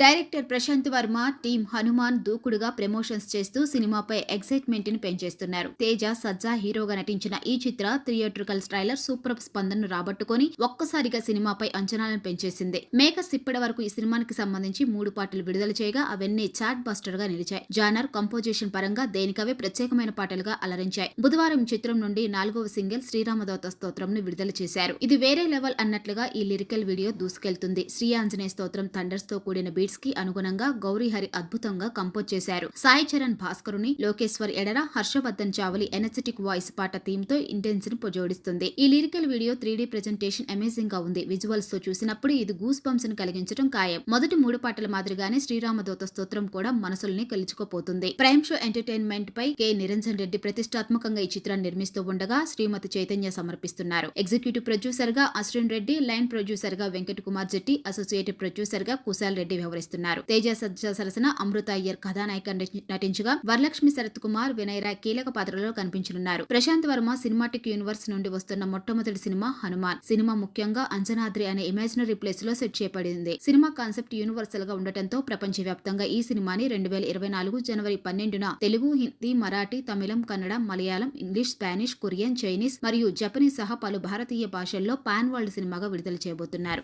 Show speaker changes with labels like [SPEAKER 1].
[SPEAKER 1] Director Prashanth Varma team Hanuman దూకుడుగా promotions చేస్తూ సినిమాపై ఎక్సైట్మెంట్ని పెంచేస్తున్నారు. తేజ సజ్జా హీరోగా నటించిన ఈ చిత్ర థియేట్రికల్ ట్రైలర్ సూపర్ స్పందనను రాబట్టుకొని ఒక్కసారిగా సినిమాపై అంచనాలను పెంచేసింది. మేకర్స్ ఇప్పటి వరకు ఈ సినిమానికి సంబంధించి మూడు పాటలు విడుదల చేయగా అవన్నీ చాట్ బస్టర్గా నిలిచాయి. జానర్ కంపోజిషన్ పరంగా దేనికవే ప్రత్యేకమైన పాటలుగా అలరించాయి. బుధవారం చిత్రం నుండి నాలుగవ సింగిల్ శ్రీరామదోత స్తోత్రం ను విడుదల చేశారు. ఇది వేరే లెవెల్ అన్నట్లుగా ఈ లిరికల్ వీడియో దూసుకెళ్తుంది. శ్రీ ఆంజనేయ స్తోత్రం థండర్స్తో కూడిన బీట్స్కి అనుగుణంగా గౌరీహరి అద్భుతంగా కంపోజ్ చేశారు. సాయి చరణ్ భాస్కరుని లోకేశ్వర్ ఎడర హర్షవర్ధన్ చావలి ఎనర్జెటిక్ వాయిస్ పాట థీమ్తో ఇంటెన్స్ని జోడిస్తుంది. ఈ lyrical video three D presentation అమేజింగ్గా ఉంది. విజువల్స్తో చూసినప్పుడు ఇది గూస్ బంప్స్ని కలిగించడం ఖాయం. మొదటి మూడు పాటల మాదిరిగానే శ్రీరామదూత స్తోత్రం కూడా మనసుల్ని కలిచుకోపోతుంది. ప్రైమ్ షో ఎంటర్టైన్మెంట్ పై కె. నిరంజన్ రెడ్డి ప్రతిష్టాత్మకంగా ఈ చిత్రాన్ని నిర్మిస్తూ ఉండగా శ్రీమతి చైతన్య సమర్పిస్తున్నారు. ఎగ్జిక్యూటివ్ ప్రొడ్యూసర్గా అశ్విన్ రెడ్డి లైన్ ప్రొడ్యూసర్గా వెంకట్ కుమార్ జెట్టి అసోసియేటివ్ ప్రొడ్యూసర్గా కుశాల్ రెడ్డి వ్యవహరిస్తున్నారు తేజ సజ్జ సరసన అమృత అయ్యర్ కథానాయక నటించగా వరలక్ష్మి శరత్ కుమార్ వినయరా కీలక పాత్రలో కనిపించనున్నారు. ప్రశాంత్ వర్మ సినిమాటిక్ యూనివర్స్ నుండి వస్తున్న మొట్టమొదటి సినిమా హనుమాన్. సినిమా ముఖ్యంగా అంజనాద్రి అనే ఇమాజినరీ ప్లేస్లో సెట్ చేయబడింది. సినిమా కాన్సెప్ట్ యూనివర్సల్గా ఉండటంతో ప్రపంచ వ్యాప్తంగా ఈ సినిమాని రెండు వేల ఇరవై నాలుగు జనవరి పన్నెండున తెలుగు హిందీ మరాఠీ తమిళం Kannada Malayalam English Spanish Korean Chinese మరియు జపనీస్ సహా పలు భారతీయ భాషల్లో పాన్ వరల్డ్ సినిమాగా విడుదల చేయబోతున్నారు.